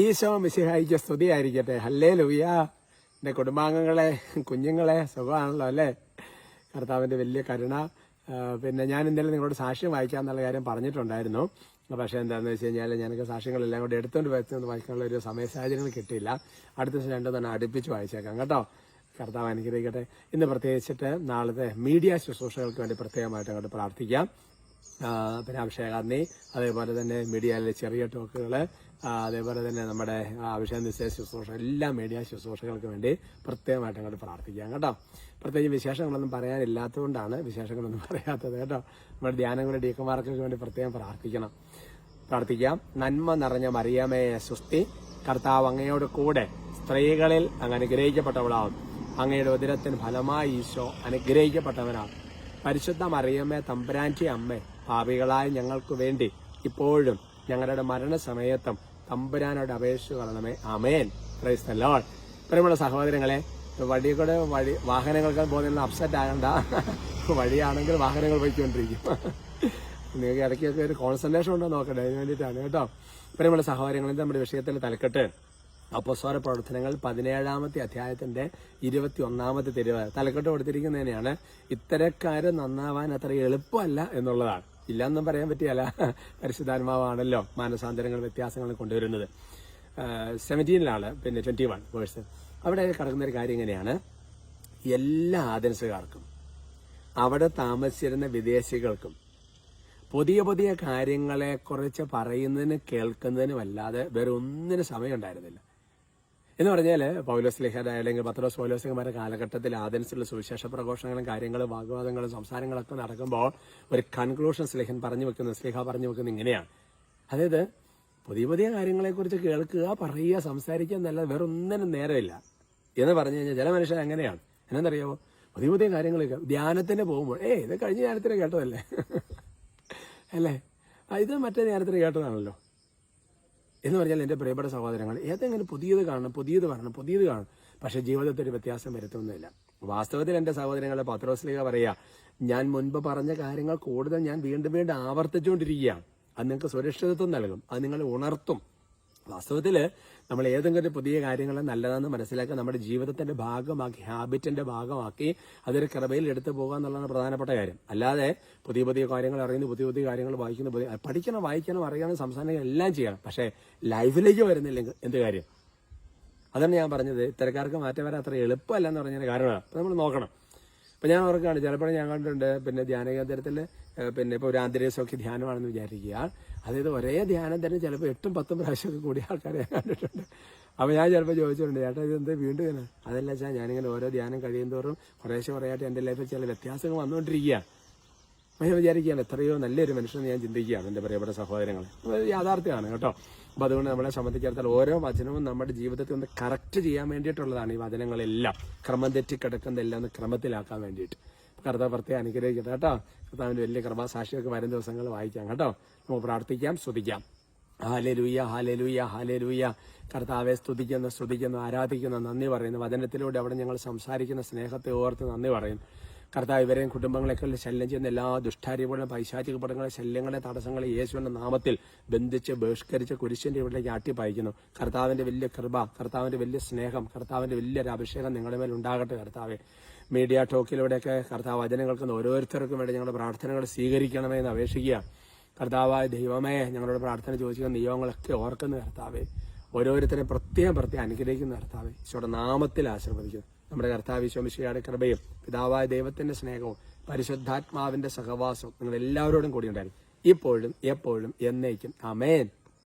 ഈശോ മിശിഹായിക്ക് സ്തുതിയായിരിക്കട്ടെ. ഹല്ലേ ലൂയ എന്റെ കുടുംബാംഗങ്ങളെ കുഞ്ഞുങ്ങളെ സുഖമാണല്ലോ അല്ലേ? കർത്താവിന്റെ വലിയ കരുണ. പിന്നെ ഞാൻ ഇന്നലെ നിങ്ങളോട് സാക്ഷ്യം വായിക്കാമെന്നുള്ള കാര്യം പറഞ്ഞിട്ടുണ്ടായിരുന്നു. പക്ഷേ എന്താണെന്ന് വെച്ച് കഴിഞ്ഞാൽ ഞാനൊക്കെ സാക്ഷ്യങ്ങളെല്ലാം കൂടി എടുത്തുകൊണ്ട് വെച്ചുകൊണ്ട് വായിക്കാനുള്ള ഒരു സമയ സാഹചര്യങ്ങൾ കിട്ടിയില്ല. അടുത്ത ദിവസം രണ്ടും തന്നെ അടുപ്പിച്ച് വായിച്ചേക്കാം കേട്ടോ. കർത്താവ് അനുഗ്രഹിക്കട്ടെ. ഇന്ന് പ്രത്യേകിച്ചിട്ട് നാളത്തെ മീഡിയ ശുശ്രൂഷകൾക്ക് വേണ്ടി പ്രത്യേകമായിട്ട് അങ്ങോട്ട് പ്രാർത്ഥിക്കാം. പിന്നെ അഭിഷേകാഗ്നി അതേപോലെ തന്നെ മീഡിയയിലെ ചെറിയ ടോക്കുകൾ അതേപോലെ തന്നെ നമ്മുടെ അഭിഷേക നിശ്ചയ ശുശ്രൂഷ എല്ലാ മീഡിയ ശുശ്രൂഷകൾക്ക് വേണ്ടി പ്രത്യേകമായിട്ട് അങ്ങോട്ട് പ്രാർത്ഥിക്കാം കേട്ടോ. പ്രത്യേകിച്ച് വിശേഷങ്ങളൊന്നും പറയാനില്ലാത്തതുകൊണ്ടാണ് വിശേഷങ്ങളൊന്നും പറയാത്തത് കേട്ടോ. നമ്മുടെ ധ്യാനങ്ങളുടെ ഡീക്കന്മാർക്കൊക്കെ വേണ്ടി പ്രത്യേകം പ്രാർത്ഥിക്കണം. പ്രാർത്ഥിക്കാം. നന്മ നിറഞ്ഞ മറിയമയെ സുസ്തി കർത്താവ് അങ്ങയോട് കൂടെ സ്ത്രീകളിൽ അങ്ങ് അനുഗ്രഹിക്കപ്പെട്ടവളാവും. അങ്ങയുടെ ഉദരത്തിന് ഫലമായി ഈശോ അനുഗ്രഹിക്കപ്പെട്ടവനാണ് പരിശുദ്ധ മറിയമ്മേ തമ്പരാന്റി അമ്മേ പാപികളായ ഞങ്ങൾക്ക് വേണ്ടി ഇപ്പോഴും ഞങ്ങളുടെ മരണസമയത്തും തമ്പുരാനോട് അപേക്ഷ കൊള്ളണമേ. അമേൻ ക്രൈസ്തലോൾ പ്രിയമുള്ള സഹോദരങ്ങളെ വഴി കൂടെ വഴി വാഹനങ്ങൾക്ക് പോകുന്ന അപ്സെറ്റ് ആകണ്ട. വഴിയാണെങ്കിൽ വാഹനങ്ങൾ പോയിക്കൊണ്ടിരിക്കും. നിങ്ങൾക്ക് ഇടയ്ക്കൊക്കെ ഒരു കോൺസെൻട്രേഷൻ ഉണ്ടോ നോക്കട്ടെ അതിന് വേണ്ടിയിട്ടാണ് കേട്ടോ. പ്രിയമുള്ള സഹോദരങ്ങളിൽ നമ്മുടെ വിഷയത്തിൽ തലക്കെട്ട്. അപ്പസ്വര പ്രവർത്തനങ്ങൾ പതിനേഴാമത്തെ അധ്യായത്തിന്റെ ഇരുപത്തി ഒന്നാമത്തെ തിരുവ് തലക്കെട്ട് കൊടുത്തിരിക്കുന്നതിനെയാണ് ഇത്തരക്കാര് നന്നാവാൻ അത്ര എളുപ്പമല്ല എന്നുള്ളതാണ്. ഇല്ലെന്നും പറയാൻ പറ്റിയല്ല. പരിശുദ്ധാത്മാവാണല്ലോ മാനസാന്തരങ്ങൾ വ്യത്യാസങ്ങൾ കൊണ്ടുവരുന്നത്. സെവന്റീനിലാണ് പിന്നെ ട്വന്റി വൺ വേഴ്സ് അവിടെ കടക്കുന്ന ഒരു കാര്യം ഇങ്ങനെയാണ്. എല്ലാ ആദൻസുകാർക്കും അവിടെ താമസിച്ചിരുന്ന വിദേശികൾക്കും പുതിയ പുതിയ കാര്യങ്ങളെ കുറിച്ച് പറയുന്നതിന് കേൾക്കുന്നതിനും അല്ലാതെ വേറെ ഒന്നിനും സമയം ഉണ്ടായിരുന്നില്ല എന്ന് പറഞ്ഞാൽ പൗലോസ് ലിഹയുടെ അല്ലെങ്കിൽ പത്രോസ് പൗലോസികമാരുടെ കാലഘട്ടത്തിൽ ആദൻസിലുള്ള സുവിശേഷ പ്രഘോഷങ്ങളും കാര്യങ്ങളും വാഗ്വാദങ്ങളും സംസാരങ്ങളൊക്കെ നടക്കുമ്പോൾ ഒരു കൺക്ലൂഷൻ സ്ലിഹൻ പറഞ്ഞു വെക്കുന്നത് സ്ലിഹ പറഞ്ഞു വെക്കുന്നത് ഇങ്ങനെയാണ്. അതായത് പുതിയ പുതിയ കാര്യങ്ങളെക്കുറിച്ച് കേൾക്കുക പറയുക സംസാരിക്കുക എന്നല്ല വേറെ ഒന്നിനും നേരമില്ല. എന്ന് പറഞ്ഞു കഴിഞ്ഞാൽ ചില മനുഷ്യർ അങ്ങനെയാണ്. എന്നറിയാമോ പുതിയ പുതിയ കാര്യങ്ങളൊക്കെ ധ്യാനത്തിന് പോകുമ്പോൾ ഏ ഇത് കഴിഞ്ഞ ധ്യാനത്തിന് കേട്ടതല്ലേ? അല്ലേ? ഇത് മറ്റേ ധ്യാനത്തിന് കേട്ടതാണല്ലോ. എന്ന് പറഞ്ഞാൽ എന്റെ പ്രിയപ്പെട്ട സഹോദരങ്ങൾ ഏതെങ്കിലും പുതിയത് കാണണം പുതിയത് വരണം പുതിയത് കാണണം. പക്ഷെ ജീവിതത്തിൽ വ്യത്യാസം വരുത്തുന്നില്ല. വാസ്തവത്തിൽ എന്റെ സഹോദരങ്ങളെ പത്രോസ്ലിക പറയുക ഞാൻ മുൻപ് പറഞ്ഞ കാര്യങ്ങൾ കൂടുതൽ ഞാൻ വീണ്ടും വീണ്ടും ആവർത്തിച്ചുകൊണ്ടിരിക്കുകയാണ്. അത് നിങ്ങൾക്ക് സുരക്ഷിതത്വം നൽകും. അത് നിങ്ങളെ ഉണർത്തും. വാസ്തവത്തിൽ നമ്മൾ ഏതെങ്കിലും പുതിയ കാര്യങ്ങൾ നല്ലതാണെന്ന് മനസ്സിലാക്കി നമ്മുടെ ജീവിതത്തിന്റെ ഭാഗമാക്കി ഹാബിറ്റിന്റെ ഭാഗമാക്കി അതൊരു കൃപയിൽ എടുത്തു പോകുക എന്നുള്ളതാണ് പ്രധാനപ്പെട്ട കാര്യം. അല്ലാതെ പുതിയ പുതിയ കാര്യങ്ങൾ അറിയുന്നു പുതിയ പുതിയ കാര്യങ്ങൾ വായിക്കുന്നു പുതിയ പഠിക്കണം വായിക്കണം അറിയണം സംസാരിക്കണം എല്ലാം ചെയ്യണം. പക്ഷേ ലൈഫിലേക്ക് വരുന്നില്ലെങ്കിൽ എന്ത് കാര്യം? അതാണ് ഞാൻ പറഞ്ഞത്. ഇത്തരക്കാർക്ക് മാറ്റം വരാൻ അത്ര എളുപ്പമല്ല എന്ന് പറഞ്ഞതിന് കാരണമാണ്. അപ്പം നമ്മൾ നോക്കണം. ഇപ്പൊ ഞാൻ ഓർക്കുകയാണ് ചിലപ്പോൾ ഞാൻ കണ്ടിട്ടുണ്ട് പിന്നെ ധ്യാന കേന്ദ്രത്തിൽ പിന്നെ ഇപ്പോൾ ഒരു ആന്തരികസൗഖ്യ ധ്യാനമാണെന്ന് വിചാരിക്കുക അതായത് ഒരേ ധ്യാനം തന്നെ ചിലപ്പോൾ എട്ടും പത്തും പ്രാവശ്യമൊക്കെ കൂടിയ ആൾക്കാരെ കണ്ടിട്ടുണ്ട്. അപ്പോൾ ഞാൻ ചിലപ്പോൾ ചോദിച്ചിട്ടുണ്ട് ചേട്ടാ ഇതെന്താ വീണ്ടും ഇങ്ങനെ? അതല്ല വെച്ചാൽ ഞാനിങ്ങനെ ഓരോ ധ്യാനം കഴിയുന്തോറും കുറേശ്ശെ കുറേയായിട്ട് എന്റെ ലൈഫിൽ ചില വ്യത്യാസങ്ങൾ വന്നുകൊണ്ടിരിക്കുകയാണ്. അപ്പോൾ ഞാൻ വിചാരിക്കുകയാണ് എത്രയോ നല്ലൊരു മനുഷ്യനെ ഞാൻ ചിന്തിക്കുകയാണ് എന്റെ പ്രിയപ്പെട്ട സഹോദരങ്ങൾ യാഥാർത്ഥ്യമാണ് കേട്ടോ. അപ്പോൾ അതുകൊണ്ട് നമ്മളെ സംബന്ധിച്ചിടത്തോളം ഓരോ വചനവും നമ്മുടെ ജീവിതത്തിൽ ഒന്ന് കറക്റ്റ് ചെയ്യാൻ വേണ്ടിയിട്ടുള്ളതാണ് ഈ വചനങ്ങളെല്ലാം. ക്രമം തെറ്റി കിടക്കുന്നതെല്ലാം ഒന്ന് ക്രമത്തിലാക്കാൻ വേണ്ടിയിട്ട്. കർത്താവ് പ്രത്യേകം അനുഗ്രഹിക്കട്ടെ കേട്ടോ. കർത്താവിന്റെ വലിയ കൃപാസാക്ഷിയൊക്കെ വരും ദിവസങ്ങൾ വായിക്കാം കേട്ടോ. നമുക്ക് പ്രാർത്ഥിക്കാം സ്തുതിക്കാം. ഹാലലൂയ ഹാലലൂയ ഹാലലൂയ കർത്താവെ സ്തുതിക്കുന്നു സ്തുതിക്കുന്നു ആരാധിക്കുന്നു നന്ദി പറയുന്നു. വചനത്തിലൂടെ അവിടെ ഞങ്ങൾ സംസാരിക്കുന്ന സ്നേഹത്തെ ഓർത്ത് നന്ദി പറയുന്നു. കർത്താവ് ഇവരെയും കുടുംബങ്ങളെയൊക്കെ ശല്യം ചെയ്യുന്ന എല്ലാ ദുഷ്ടാരിപടങ്ങളും പൈശാചിക പടങ്ങളെ ശല്യങ്ങളെ തടസ്സങ്ങളെ യേശുവിന്റെ നാമത്തിൽ ബന്ധിച്ച് ബഹിഷ്കരിച്ച് കുരിശിന്റെ ഇവിടേക്ക് ആട്ടിപ്പായിക്കുന്നു കർത്താവിന്റെ വലിയ കൃപ കർത്താവിന്റെ വലിയ സ്നേഹം കർത്താവിന്റെ വലിയൊരു അഭിഷേകം നിങ്ങളുടെ മേൽ ഉണ്ടാകട്ടെ കർത്താവെ. മീഡിയ ടോക്കിലൂടെയൊക്കെ കർത്താവ് വചനങ്ങൾക്ക് ഓരോരുത്തർക്കും വേണ്ടി ഞങ്ങളുടെ പ്രാർത്ഥനകൾ സ്വീകരിക്കണമേ എന്ന് അപേക്ഷിക്കുക. കർത്താവായ ദൈവമേ ഞങ്ങളുടെ പ്രാർത്ഥന ചോദിക്കുന്ന നിയമങ്ങളൊക്കെ ഓർക്കുന്ന കർത്താവേ ഓരോരുത്തരെ പ്രത്യേകം പ്രത്യേകം അനുഗ്രഹിക്കുന്ന കർത്താവേ ഈശോയുടെ നാമത്തിൽ ആശീർവദിക്കുന്നു. നമ്മുടെ കർത്താവ് ഈശോമിശയുടെ കൃപയും പിതാവായ ദൈവത്തിന്റെ സ്നേഹവും പരിശുദ്ധാത്മാവിന്റെ സഹവാസവും നിങ്ങൾ എല്ലാവരോടും കൂടി ഉണ്ടായിരുന്നു ഇപ്പോഴും എപ്പോഴും എന്നേക്കും. അമേൻ